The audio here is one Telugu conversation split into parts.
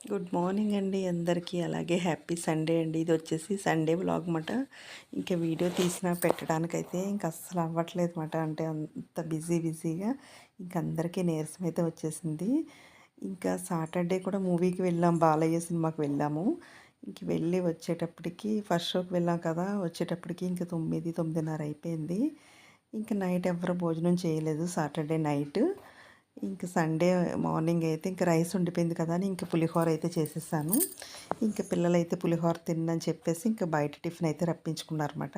గుడ్ మార్నింగ్ అండి. అందరికీ అలాగే హ్యాపీ సండే అండి. ఇది వచ్చేసి సండే వ్లాగ్ మాట. ఇంకా వీడియో తీసిన పెట్టడానికైతే ఇంకా అస్సలు అవ్వట్లేదు మాట. అంటే అంత బిజీ బిజీగా ఇంకా అందరికీ నీరసం అయితే వచ్చేసింది. ఇంకా సాటర్డే కూడా మూవీకి వెళ్ళాం. బాలయ్య సినిమాకి వెళ్ళాము. ఇంక వెళ్ళి వచ్చేటప్పటికి ఫస్ట్ షోకి వెళ్ళాం కదా. వచ్చేటప్పటికి ఇంకా తొమ్మిది తొమ్మిదిన్నర అయిపోయింది. ఇంకా నైట్ ఎవరు భోజనం చేయలేదు సాటర్డే నైట్. ఇంక సండే మార్నింగ్ అయితే ఇంక రైస్ ఉండిపోయింది కదా అని ఇంక పులిహోర అయితే చేసేసాను. ఇంకా పిల్లలు అయితే పులిహోర తిన్నని చెప్పేసి ఇంకా బయట టిఫిన్ అయితే రప్పించుకున్నారన్నమాట.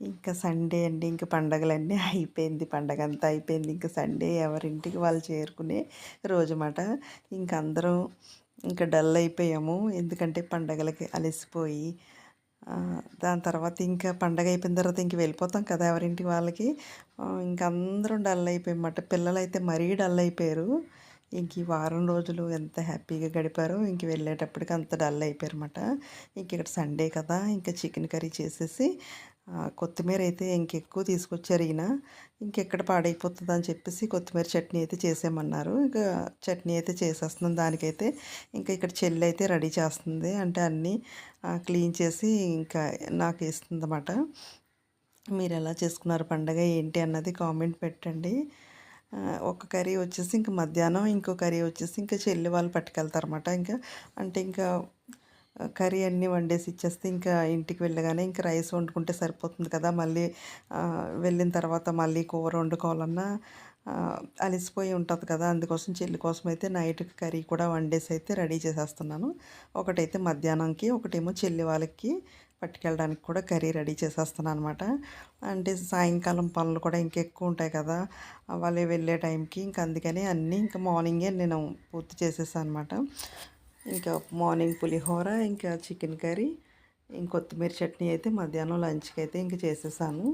ఇంకా సండే అండి ఇంకా పండగలన్నీ అయిపోయింది. పండగ అంతా అయిపోయింది. ఇంకా సండే ఎవరింటికి వాళ్ళు చేరుకునే రోజు మాట ఇంకా అందరం ఇంకా డల్ అయిపోయాము. ఎందుకంటే పండగలకి అలసిపోయి దాని తర్వాత ఇంకా పండగ అయిపోయిన తర్వాత ఇంక వెళ్ళిపోతాం కదా ఎవరింటి వాళ్ళకి. ఇంక అందరూ డల్ అయిపోయామాట పిల్లలు అయితే మరీ డల్ అయిపోయారు. ఇంక ఈ వారం రోజులు ఎంత హ్యాపీగా గడిపారో ఇంక వెళ్ళేటప్పటికి అంత డల్ అయిపోయారు అనమాట ఇంక ఇక్కడ సండే కదా ఇంకా చికెన్ కర్రీ చేసేసి కొత్తిమీర అయితే ఇంకెక్కువ తీసుకొచ్చారు ఈయన. ఇంకెక్కడ పాడైపోతుంది అని చెప్పేసి కొత్తిమీర చట్నీ అయితే చేసేయమన్నారు. ఇంకా చట్నీ అయితే చేసేస్తున్నాం దానికైతే. ఇంకా ఇక్కడ చెల్లి అయితే రెడీ చేస్తుంది. అంటే అన్నీ క్లీన్ చేసి ఇంకా నాకు ఇస్తుంది అన్నమాట మీరు ఎలా చేసుకున్నారు పండగ ఏంటి అన్నది కామెంట్ పెట్టండి. ఒక కర్రీ వచ్చేసి ఇంకా మధ్యాహ్నం ఇంకో కర్రీ వచ్చేసి ఇంకా చెల్లి వాళ్ళు పట్టుకెళ్తారన్నమాట. ఇంకా అంటే ఇంకా కర్రీ అన్నీ వండేసి ఇచ్చేస్తే ఇంకా ఇంటికి వెళ్ళగానే ఇంకా రైస్ వండుకుంటే సరిపోతుంది కదా. మళ్ళీ వెళ్ళిన తర్వాత మళ్ళీ కూర వండుకోవాలన్నా అలిసిపోయి ఉంటుంది కదా. అందుకోసం చెల్లి కోసం అయితే నైట్కి కర్రీ కూడా వండేసి అయితే రెడీ చేసేస్తున్నాను. ఒకటైతే మధ్యాహ్నంకి ఒకటేమో చెల్లి వాళ్ళకి పట్టుకెళ్ళడానికి కూడా కర్రీ రెడీ చేసేస్తున్నాను అనమాట అంటే సాయంకాలం పనులు కూడా ఇంకెక్కువ ఉంటాయి కదా. వాళ్ళు వెళ్ళే టైంకి ఇంక అందుకని అన్నీ ఇంకా మార్నింగే నేను పూర్తి చేసేసాను అనమాట ఇంకా మార్నింగ్ పులిహోర ఇంకా చికెన్ కర్రీ ఇంక కొత్తిమీర చట్నీ అయితే మధ్యాహ్నం లంచ్కి అయితే ఇంక చేసేసాను.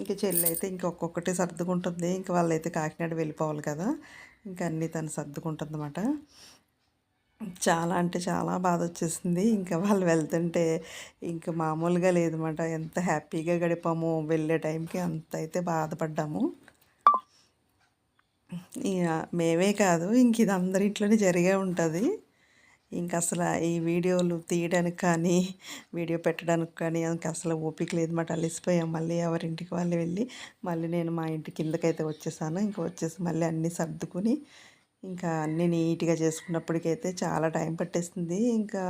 ఇంకా చెల్లి అయితే ఇంక ఒక్కొక్కటి సర్దుకుంటుంది. ఇంక వాళ్ళైతే కాకినాడ వెళ్ళిపోవాలి కదా ఇంకా అన్నీ తను సర్దుకుంటుంది అనమాట చాలా అంటే చాలా బాధ వచ్చేసింది ఇంకా వాళ్ళు వెళ్తుంటే ఇంకా మామూలుగా లేదన్నమాట. ఎంత హ్యాపీగా గడిపాము వెళ్ళే టైంకి అంత అయితే బాధపడ్డాము. ఇక మేమే కాదు ఇంక ఇది అందరింట్లోనే జరిగే ఉంటుంది. ఇంకా అసలు ఈ వీడియోలు తీయడానికి కానీ వీడియో పెట్టడానికి కానీ ఇంకా అసలు ఓపిక లేదు మాట. అలిసిపోయాం మళ్ళీ ఎవరింటికి వాళ్ళు వెళ్ళి మళ్ళీ నేను మా ఇంటి కిందకైతే వచ్చేసాను. ఇంకా వచ్చేసి మళ్ళీ అన్నీ సర్దుకుని ఇంకా అన్నీ నీట్గా చేసుకున్నప్పటికైతే చాలా టైం పట్టేస్తుంది ఇంకా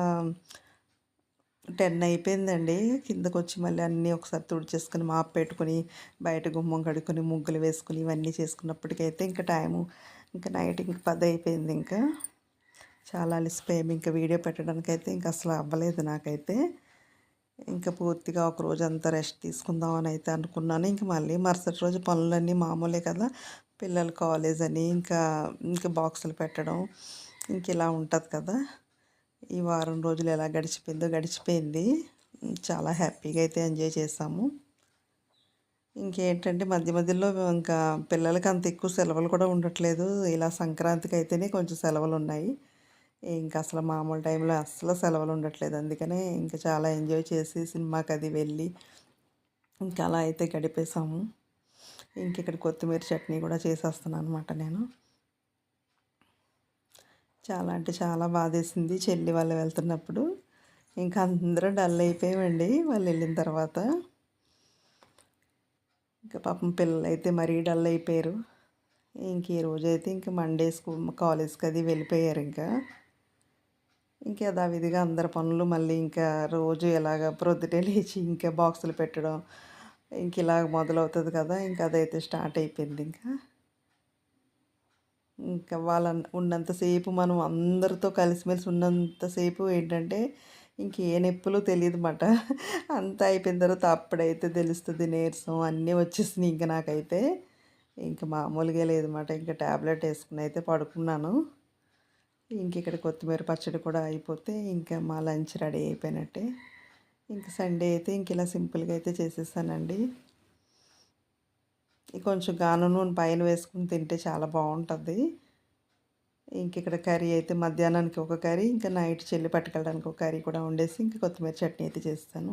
టెన్ అయిపోయిందండి. కిందకు వచ్చి మళ్ళీ అన్నీ ఒకసారి తుడిచేసుకుని మాప్ పెట్టుకుని బయట గుమ్మం కడుక్కొని ముగ్గులు వేసుకుని ఇవన్నీ చేసుకున్నప్పటికైతే ఇంకా టైము ఇంకా నైట్ ఇంక పది అయిపోయింది ఇంకా. చాలా అలసిపోయాము ఇంకా వీడియో పెట్టడానికి అయితే ఇంకా అసలు అవ్వలేదు నాకైతే. ఇంకా పూర్తిగా ఒక రోజు అంతా రెస్ట్ తీసుకుందాం అని అయితే అనుకున్నాను. ఇంకా మళ్ళీ మరుసటి రోజు పనులన్నీ మామూలే కదా. పిల్లల కాలేజ్ అని ఇంకా ఇంకా బాక్సులు పెట్టడం ఇంక ఇలా ఉంటుంది కదా. ఈ వారం రోజులు ఎలా గడిచిపోయిందో గడిచిపోయింది. చాలా హ్యాపీగా అయితే ఎంజాయ్ చేసాము. ఇంకేంటంటే మధ్య మధ్యలో ఇంకా పిల్లలకి అంత ఎక్కువ సెలవులు కూడా ఉండట్లేదు. ఇలా సంక్రాంతికి అయితేనే కొంచెం సెలవులు ఉన్నాయి. ఇంకా అసలు మామూలు టైంలో అస్సలు సెలవులు ఉండట్లేదు. అందుకనే ఇంకా చాలా ఎంజాయ్ చేసి సినిమాకి అది వెళ్ళి ఇంకా అలా అయితే గడిపేసాము. ఇంక ఇక్కడ కొత్తిమీర చట్నీ కూడా చేసేస్తున్నాను అనమాట నేను. చాలా అంటే చాలా బాధేసింది చెల్లి వాళ్ళు వెళ్తున్నప్పుడు. ఇంకా అందరూ డల్ అయిపోయామండి వాళ్ళు వెళ్ళిన తర్వాత. ఇంకా పాపం పిల్లలు అయితే మరీ డల్ అయిపోయారు. ఇంక ఈ రోజైతే ఇంకా మండే స్కూల్ కాలేజ్కి అది వెళ్ళిపోయారు ఇంకా. ఇంకా యథావిధిగా అందరి పనులు మళ్ళీ ఇంకా రోజు ఎలాగ ప్రొద్దుటే లేచి ఇంకా బాక్సులు పెట్టడం ఇంక ఇలాగ మొదలవుతుంది కదా ఇంకా అదైతే స్టార్ట్ అయిపోయింది ఇంకా. ఇంకా వాళ్ళ ఉన్నంతసేపు మనం అందరితో కలిసిమెలిసి ఉన్నంతసేపు ఏంటంటే ఇంక ఏ నొప్పులు తెలియదు అన్నమాట. అంతా అయిపోయిన తర్వాత అప్పుడైతే తెలుస్తుంది నీరసం అన్నీ వచ్చేసినాయి ఇంకా నాకైతే. ఇంకా మామూలుగా లేదన్నమాట. ఇంకా ట్యాబ్లెట్ వేసుకుని అయితే పడుకున్నాను. ఇంక ఇక్కడ కొత్తిమీర పచ్చడి కూడా అయిపోతే ఇంకా మా లంచ్ రెడీ అయిపోయినట్టే. ఇంక సండే అయితే ఇంక ఇలా సింపుల్గా అయితే చేసేసానండి కొంచెం గాను నూనె పైన వేసుకుని తింటే చాలా బాగుంటుంది. ఇంక ఇక్కడ కర్రీ అయితే మధ్యాహ్నానికి ఒక కర్రీ ఇంకా నైట్ చెల్లి పట్టుకెళ్ళడానికి ఒక కర్రీ కూడా ఉండేసి ఇంకా కొత్తిమీర చట్నీ అయితే చేస్తాను.